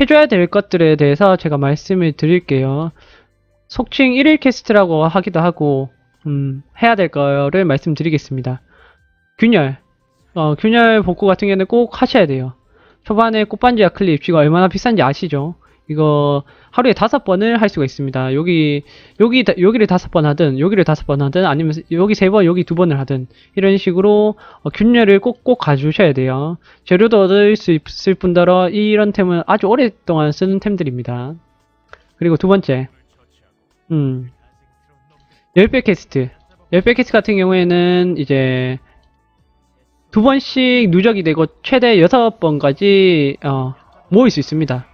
해줘야 될 것들에 대해서 제가 말씀을 드릴게요. 속칭 1일 캐스트라고 하기도 하고, 음, 해야 될 거를 말씀드리겠습니다. 균열. 어, 균열 복구 같은 경우는 꼭 하셔야 돼요. 초반에 꽃반지와 클립, 지금 얼마나 비싼지 아시죠? 이거 하루에 다섯 번을 할 수가 있습니다. 여기 여기 다- 여기를 다섯 번 하든 여기를 다섯 번 하든 아니면 여기 세 번 여기 두 번을 하든 이런 식으로 어, 균열을 꼭꼭 가주셔야 돼요. 재료도 얻을 수 있을 뿐더러 이런 템은 아주 오랫동안 쓰는 템들입니다. 그리고 두 번째, 음, 열배 캐스트. 열배 캐스트 같은 경우에는 이제 두 번씩 누적이 되고 최대 여섯 번까지 어, 모일 수 있습니다.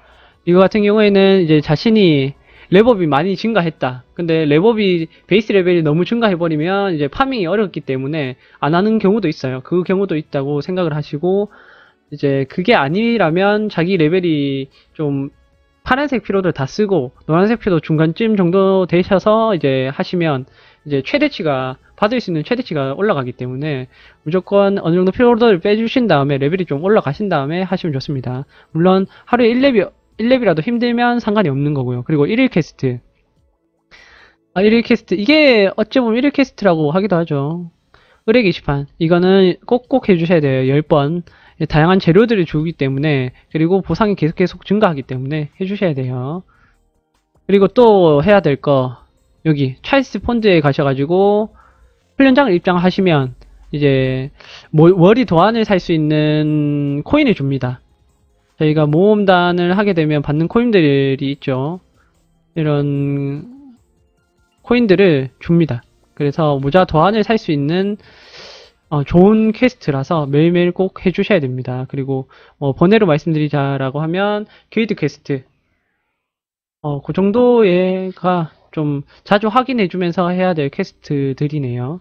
이거 같은 경우에는 이제 자신이 레벨이 많이 증가했다. 근데 레벨이 베이스 레벨이 너무 증가해버리면 이제 파밍이 어렵기 때문에 안 하는 경우도 있어요. 그 경우도 있다고 생각을 하시고 이제 그게 아니라면 자기 레벨이 좀 파란색 피로들 다 쓰고 노란색 피로 중간쯤 정도 되셔서 이제 하시면 이제 최대치가 받을 수 있는 최대치가 올라가기 때문에 무조건 어느 정도 피로를 빼주신 다음에 레벨이 좀 올라가신 다음에 하시면 좋습니다. 물론 하루에 1렙이 1렙이라도 힘들면 상관이 없는 거고요. 그리고 1일 캐스트. 아, 1일 캐스트. 이게 어찌 보면 1일 캐스트라고 하기도 하죠. 의뢰 게시판. 이거는 꼭꼭 해주셔야 돼요. 10번. 다양한 재료들을 주기 때문에, 그리고 보상이 계속 계속 증가하기 때문에 해주셔야 돼요. 그리고 또 해야 될 거, 여기, 찰스 펀드에 가셔가지고, 훈련장을 입장하시면, 이제, 뭐- 월이 도안을 살 수 있는 코인을 줍니다. 저희가 모험단을 하게 되면 받는 코인들이 있죠. 이런 코인들을 줍니다. 그래서 모자 도안을 살 수 있는 어, 좋은 퀘스트라서 매일매일 꼭 해주셔야 됩니다. 그리고 뭐 번외로 말씀드리자라고 하면 게이드 퀘스트 어, 그 정도가 좀 자주 확인해주면서 해야 될 퀘스트들이네요.